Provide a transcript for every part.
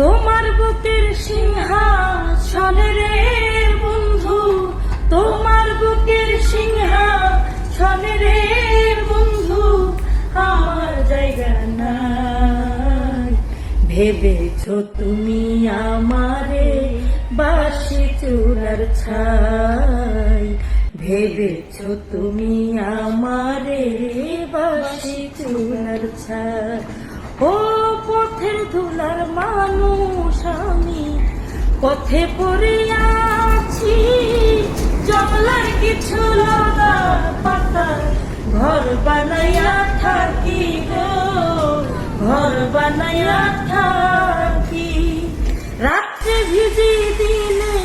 তোমার বুকের সিংহাসনে রে বন্ধু, তোমার বুকের সিংহাসনে রে বন্ধু, আমার জায়গা নাই। ভেবেছ তুমি আমারে বাসি চুলার ছাই? ভেবেছ তুমি আমারে বাসি চুলার ছাই? ও মানুষ আমি। পথে পড়ে আছি, জঙ্গলার কিছু লাগা পাতা। ঘর বানাইয়া থাকি গো, ঘর বানাইয়া থাকি। রাত্রে ভিজি দিনে,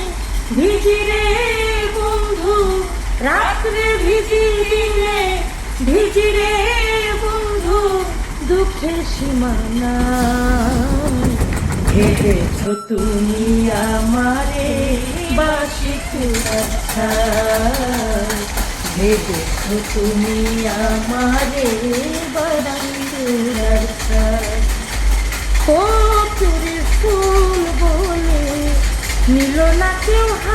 ভিজি রে বন্ধু, রাত্রে ভিজি দিনে, ভিজি রে বন্ধু, দুঃখের সীমানা। ভেবেছ তুমি আমারে বাসি আচ্ছা ভেবেছ তুমি আমারে, বারান্দুর কতুরে ফুল বলে নিল না কেউ হাতে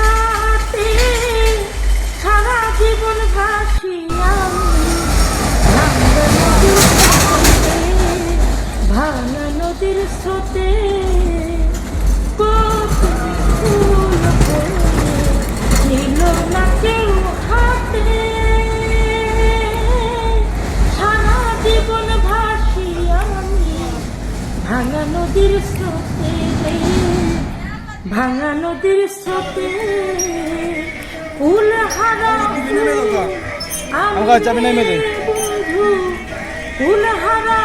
ভাঙা নদীর স্রোতে ভাঙা নদীর হারা চাবি নাই হারা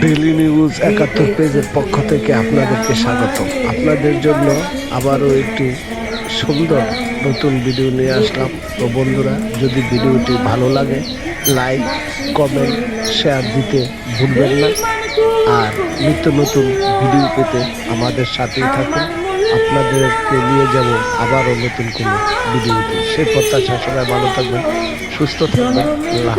ডেলি নিউজ একাত্তর পেজের পক্ষ থেকে আপনাদেরকে স্বাগত। আপনাদের জন্য আবারও একটি সুন্দর নতুন ভিডিও নিয়ে আসলাম। তো বন্ধুরা, যদি ভিডিওটি ভালো লাগে লাইক কমেন্ট শেয়ার দিতে ভুলবেন না। আর নিত্য নতুন ভিডিও পেতে আমাদের সাথেই থাকুন। আপনাদেরকে নিয়ে যাব আবারও নতুন কোনো ভিডিওতে সেই প্রত্যাশা সবাই ভালো থাকবেন, সুস্থ থাকবেন। আল্লাহ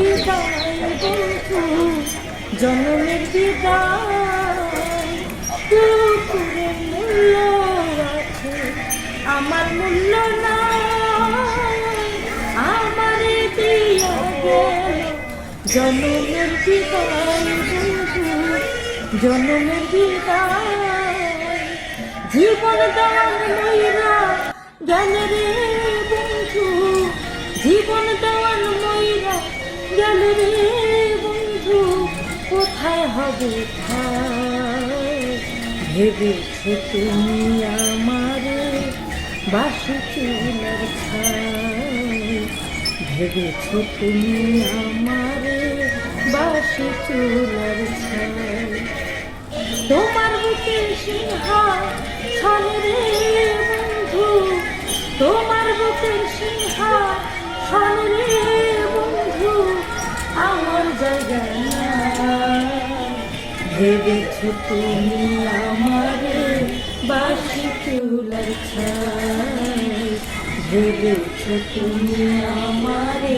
আমার মূল্য নাই জনমের বিদায় জনমের বিদায় জীবন দান ময়রা গেল রে বন্ধু, জীবন দেওয়ান ময়রা গেল রে বন্ধু, কোথায় হবে ভেবেছ তুমি আমারে বাসি চুলার ছাই ভেবেছ তুমি আমারে বাসি চুলার ছাই তোমার বুকে রে বন্ধু, তোমার বুকে সিংহাসন রে বন্ধু, আমার জায়গা। ভেবেছ তুমি আমারে বাসি চুলার ছাই ভেবেছ তুমি আমারে